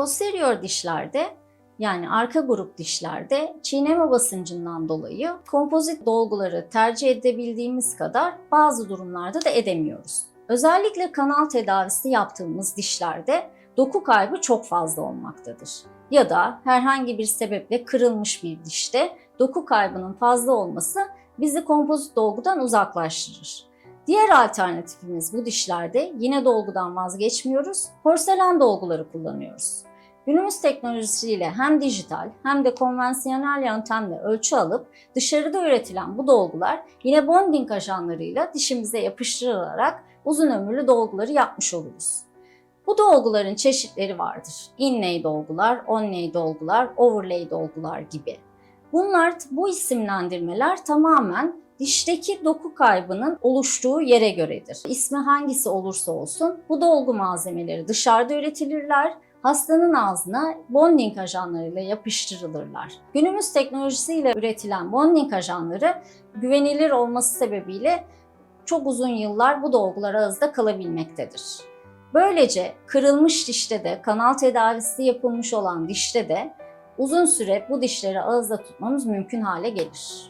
Posterior dişlerde yani arka grup dişlerde çiğneme basıncından dolayı kompozit dolguları tercih edebildiğimiz kadar bazı durumlarda da edemiyoruz. Özellikle kanal tedavisi yaptığımız dişlerde doku kaybı çok fazla olmaktadır. Ya da herhangi bir sebeple kırılmış bir dişte doku kaybının fazla olması bizi kompozit dolgudan uzaklaştırır. Diğer alternatifimiz bu dişlerde yine dolgudan vazgeçmiyoruz, porselen dolguları kullanıyoruz. Günümüz teknolojisiyle hem dijital hem de konvansiyonel yöntemle ölçü alıp dışarıda üretilen bu dolgular yine bonding ajanlarıyla dişimize yapıştırılarak uzun ömürlü dolguları yapmış oluruz. Bu dolguların çeşitleri vardır. Inlay dolgular, onlay dolgular, overlay dolgular gibi. Bunlar bu isimlendirmeler tamamen dişteki doku kaybının oluştuğu yere göredir. İsmi hangisi olursa olsun bu dolgu malzemeleri dışarıda üretilirler hastanın ağzına bonding ajanlarıyla yapıştırılırlar. Günümüz teknolojisiyle üretilen bonding ajanları güvenilir olması sebebiyle çok uzun yıllar bu dolgular ağızda kalabilmektedir. Böylece kırılmış dişte de, kanal tedavisi yapılmış olan dişte de uzun süre bu dişleri ağızda tutmamız mümkün hale gelir.